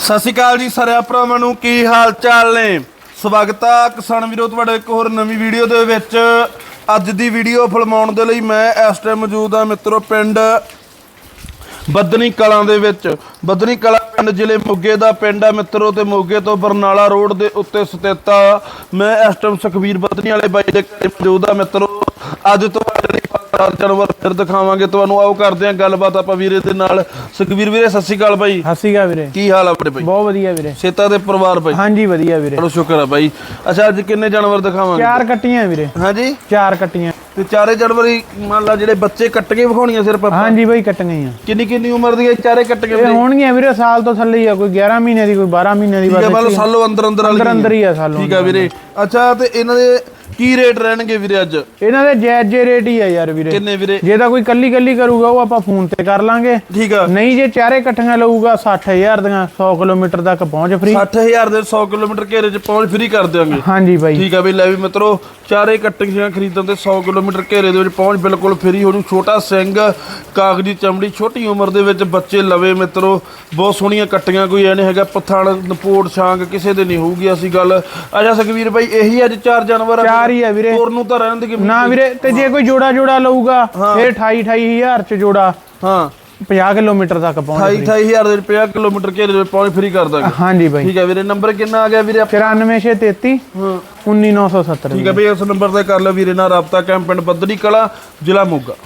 ਸਤਿ ਸ਼੍ਰੀ ਅਕਾਲ ਜੀ ਸਾਰਿਆਂ ਭਰਾਵਾਂ ਨੂੰ, ਕੀ ਹਾਲ ਚਾਲ ਨੇ? ਸਵਾਗਤ ਆ ਕਿਸਾਨ ਵੀਰੋ, ਤੁਹਾਡੇ ਇੱਕ ਹੋਰ ਨਵੀਂ ਵੀਡੀਓ ਦੇ ਵਿੱਚ। ਅੱਜ ਦੀ ਵੀਡੀਓ ਫਿਲਮਾਉਣ ਦੇ ਲਈ ਮੈਂ ਇਸ ਟਾਈਮ ਮੌਜੂਦ ਆ ਮਿੱਤਰੋ ਪਿੰਡ ਬੱਦਨੀ ਕਲਾਂ ਦੇ ਵਿੱਚ। ਬੱਦਨੀ ਕਲਾਂ ਪਿੰਡ ਜ਼ਿਲ੍ਹੇ ਮੋਗੇ ਦਾ ਪਿੰਡ ਆ ਮਿੱਤਰੋ ਤੇ ਮੋਗੇ ਤੋਂ ਬਰਨਾਲਾ ਰੋਡ ਦੇ ਉੱਤੇ ਸਥਿਤ ਆ। ਮੈਂ ਇਸ ਟਾਈਮ ਸੁਖਵੀਰ ਬੱਦਨੀ ਵਾਲੇ ਬਾਈ ਦੇ ਘਰੇ ਮੌਜੂਦ ਆ ਮਿੱਤਰੋ। ਅੱਜ ਤੁਹਾਡੇ ਫਾਇਦਾ ਜਾਨਵਰ ਫਿਰ ਦਿਖਾਵਾਂਗੇ। ਤੁਹਾਨੂੰ ਆਓ ਕਰਦੇ ਆ ਗੱਲਬਾਤ ਆਪਾਂ ਵੀਰੇ ਦੇ ਨਾਲ। ਸੁਖਵੀਰ ਵੀਰੇ ਸਤਿ ਸ਼੍ਰੀ ਅਕਾਲ ਬਾਈ। ਹੱਸੀ ਗਾ ਵੀਰੇ। ਕੀ ਹਾਲ ਆ ਆਪਣੇ ਬਾਈ? ਬਹੁਤ ਵਧੀਆ ਵੀਰੇ। ਸੇਤਾ ਦੇ ਪਰਿਵਾਰ ਬਾਈ। ਹਾਂਜੀ ਵਧੀਆ ਵੀਰੇ। ਚਲੋ ਸ਼ੁਕਰ ਆ ਬਾਈ। ਅੱਛਾ ਅੱਜ ਕਿੰਨੇ ਜਾਨਵਰ ਦਿਖਾਵਾਂਗੇ? ਚਾਰ ਕੱਟੀਆਂ ਵੀਰੇ। ਹਾਂਜੀ? ਚਾਰ ਕੱਟੀਆਂ। ਤੇ ਚਾਰੇ ਜਾਨਵਰ ਹੀ ਮੰਨ ਲਾ ਜਿਹੜੇ ਬੱਚੇ ਕੱਟ ਕੇ ਵਿਖਾਉਣੀਆਂ ਸਿਰਫ ਆਪਾਂ? ਹਾਂਜੀ ਬਾਈ ਕੱਟੀਆਂ ਆ ਕਿੰਨੀ ਕਿੰਨੀ ਉਮਰ ਦੀਆਂ ਚਾਰੇ ਕੱਟ ਕੇ ਇਹ ਹੋਣਗੀਆਂ ਵੀਰੇ ਸਾਲ ਤੋਂ ਥੱਲੇ ਹੀ ਆ ਕੋਈ 11 ਮਹੀਨੇ ਦੀ ਕੋਈ 12 ਮਹੀਨੇ ਦੀ ਠੀਕ ਹੈ ਬਸ ਮਤਲਬ ਸਾਲੋ ਅੰਦਰ ਅੰਦਰ ਵਾਲੀ ਅੰਦਰ ਅੰਦਰ ਹੀ ਆ ਸਾਲੋਂ ਠੀਕ ਆ ਵੀਰੇ। ਅੱਛਾ ਤੇ ਇਹਨਾਂ ਦੇ ਕੀ ਰੇਟ ਰਹਿਣਗੇ ਵੀਰੇ ਅੱਜ? ਇਹਨਾਂ ਦੇ ਜਾਇਜ਼ ਜੇ ਰੇਟ ਹੀ ਆ ਯਾਰ ਵੀਰੇ। ਕਿੰਨੇ ਵੀਰੇ? ਜੇ ਤਾਂ ਕੋਈ ਕੱਲੀ ਕੱਲੀ ਕਰੂਗਾ ਉਹ ਆਪਾਂ ਫੋਨ ਤੇ ਕਰ ਲਾਂਗੇ। ਠੀਕ ਆ। ਨਹੀਂ ਜੇ ਚਾਰੇ ਇਕੱਠੀਆਂ ਲਊਗਾ 60000 ਦੀਆਂ 100 ਕਿਲੋਮੀਟਰ ਤੱਕ ਪਹੁੰਚ ਫ੍ਰੀ 60000 ਦੇ 100 ਕਿਲੋਮੀਟਰ ਘੇਰੇ 'ਚ ਪਹੁੰਚ ਫ੍ਰੀ ਕਰ ਦਿਆਂਗੇ। ਹਾਂਜੀ ਬਾਈ। ਠੀਕ ਆ ਬਈ ਲੈ ਵੀ ਮਿੱਤਰੋ ਚਾਰੇ ਕੱਟੀਆਂ ਖਰੀਦਣ ਤੇ 100 ਕਿਲੋਮੀਟਰ ਘੇਰੇ ਦੇ ਵਿੱਚ ਪਹੁੰਚ ਬਿਲਕੁਲ ਫ੍ਰੀ ਹੋਣੀ ਛੋਟਾ ਸਿੰਘ ਕਾਗਜੀ ਚਮੜੀ ਛੋਟੀ ਉਮਰ ਦੇ ਵਿੱਚ ਬੱਚੇ ਲਵੇ ਮਿੱਤਰੋ। ਬਹੁਤ ਸੋਹਣੀਆਂ ਕੱਟੀਆਂ ਕੋਈ ਐ ਨਹੀਂ ਹੈਗਾ ਪੱਥਣ ਨਪੋੜ ਛਾਂਗ ਕਿਸੇ ਦੇ ਨਹੀਂ ਹੋਊਗੀ ਅਸੀਂ ਗੱਲ। ਅੱਛਾ ਸੁਖਵੀਰ ਬਾਈ ਇਹੀ ਅੱਜ ਚਾਰ ਜਾਨਵਰ ਆ ਚਾਰ ਹੀ ਆ ਵੀਰੇ ਨੂੰ ਤਾਂ ਰਹਿਣ ਦੇ ਨਾ ਵੀਰੇ ਤੇ ਜੇ ਕੋਈ ਜੋੜਾ ਜੋੜਾ ਲਊਗਾ ਫਿਰ 28 28000 ਚ ਜੋੜਾ। ਹਾਂ। 50 ਕਿਲੋਮੀਟਰ ਤੱਕ ਪਹੁੰਚ 28 28000 ਦੇ 50 ਕਿਲੋਮੀਟਰ ਘੇਰੇ ਦੇ ਪਹੁੰਚ ਫ੍ਰੀ ਕਰ ਦਾਂਗੇ। ਹਾਂਜੀ ਬਾਈ। ਠੀਕ ਆ ਵੀਰੇ ਨੰਬਰ ਕਿੰਨਾ ਆ ਗਿਆ ਵੀਰੇ? 94633 ਹਾਂ। 19970 ਠੀਕ ਆ ਬਈ ਇਸ ਨੰਬਰ ਤੇ ਕਰ ਲਓ ਵੀਰੇ ਨਾਲ ਰਾਬਤਾ ਕੈਂਪ ਪਿੰਡ ਬੱਦੜੀ ਕਲਾ ਜ਼ਿਲ੍ਹਾ ਮੋਗਾ।